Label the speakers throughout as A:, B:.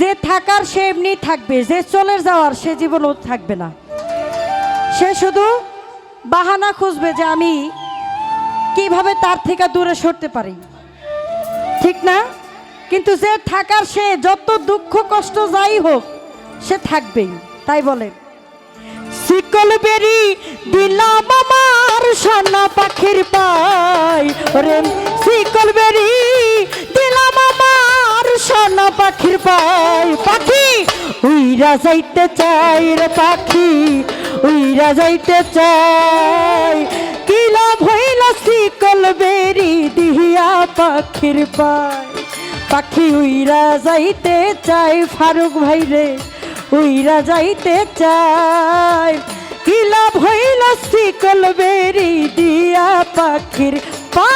A: যে থাকার সে এমনি থাকবে, যে চলে যাওয়ার সে জীবনও থাকবে না। সে শুধু বাহানা খুঁজবে যে আমি কীভাবে তার থেকে দূরে সরতে পারি। ঠিক না? কিন্তু যে থাকার সে যত দুঃখ, কষ্ট যাই হোক, সে থাকবেই। তাই বলে, শিকল বেরি দিলাম আমার সোনা পাখির পাই শিকল পাখির পাই পাখি! উইরা যাইতে চাই রে পাখি, উইরা যাইতে চাই কি লাভ হইল শিকল বেরি দিহিয়া পাখির পাই পাখি উইরা যাইতে চাই ফারুক ভাই রে, উইরা যাইতে চাই কি লাভ হইল শিকল বেরি দিয়া পাখির পা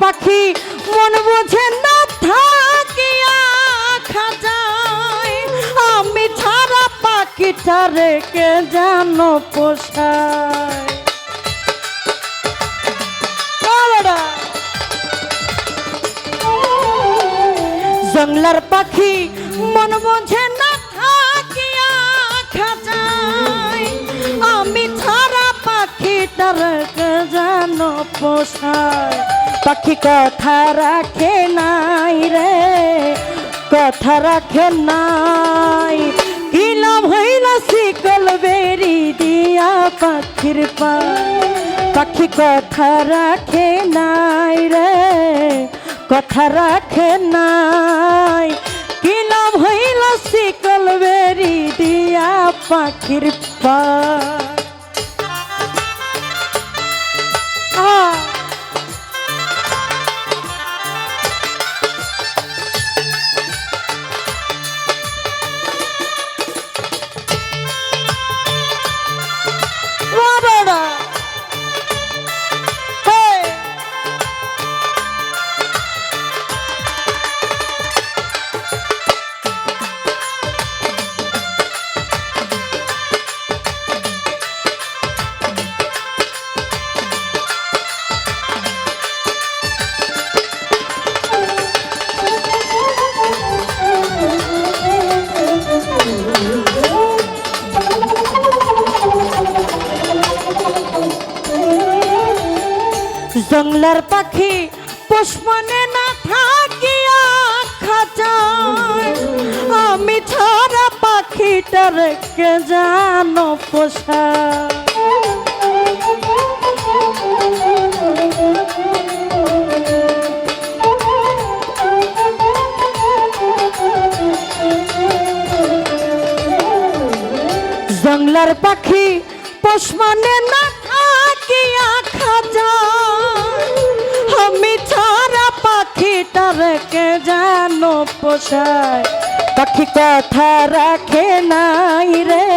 A: পাখি মন বোঝে না থাকিয়া খাজায়। আমি ছাড়া পাখিটা রেখে জানো পোষায়। জঙ্গলার পাখি মন বোঝে না থাকিয়া খাজায়। আমি ছাড়া পাখিটার জানো পোষায়। পাখি কথা রাখে নাই রে, কথা রাখে নাই। কি লাভ হইল শিকল বেরি দিয়া পাখির পা পাখি কথা রাখে নাই রে, কথা রাখে নাই। কি লাভ হইল শিকল বেরি দিয়া পাখির পা আহ জঙ্গলার পাখি পুষ্পনে না থাকিয়া খাঁচায়। আমি ছাড়া পাখিটার কে জানো পোষা। জঙ্গলার পাখি পোষমানে না পোষায় পাখি কথা রাখে নাই রে,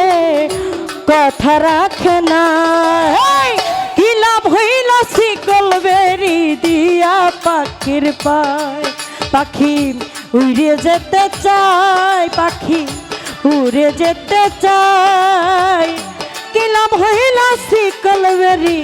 A: কথা রাখে নাই। কি লাভ হইল শিকল বেরি দিয়া পাখির পায়? পাখি উড়ে যেতে চায়, পাখি উড়ে যেতে চাই কি লাভ হইল শিকল বেরি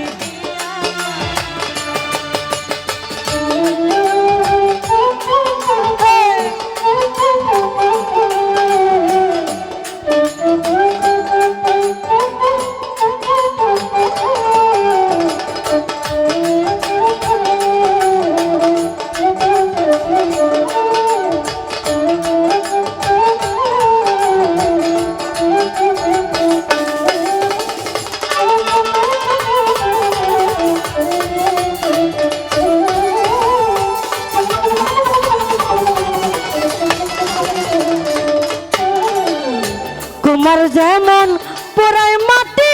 A: আমার যেমন পুরাই মাটি,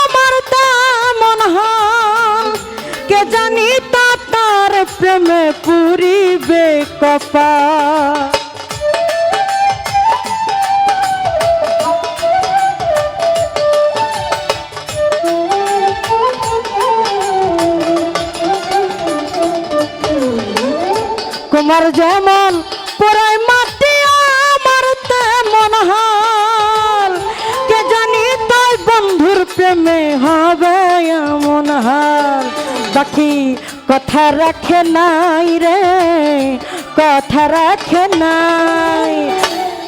A: আমার তেমন হন কে জানি তা তার প্রেমে পুরিবে কপা কুমার যেমন পুরাই প্রেমে হবে এমন হাল। বাকি কথা রাখে নাই রে, কথা রাখে নাই।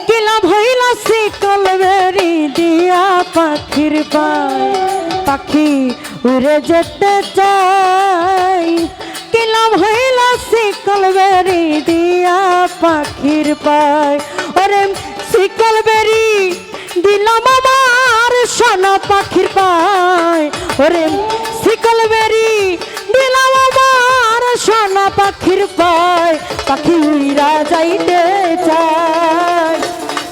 A: কিলাম হইল শিকল বেরি দিয়া পাখির পায়? পাখি উড়ে যেতে চাই কিলাম হইল শিকল বেরি দিয়া পাখির পায়? ওরে শিকল বেরি পাখির পায়। ওরে শিকল বেরি দিলাম আমার সোনা পাখির পায়। পাখি উইরা যাইতে চায়।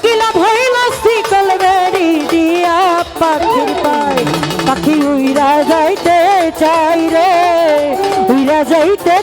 A: কিলাভ হইল শিকল বেরি দিয়া পাখির পায়? পাখি উইরা যাইতে চাই রে। উইরা যাইতে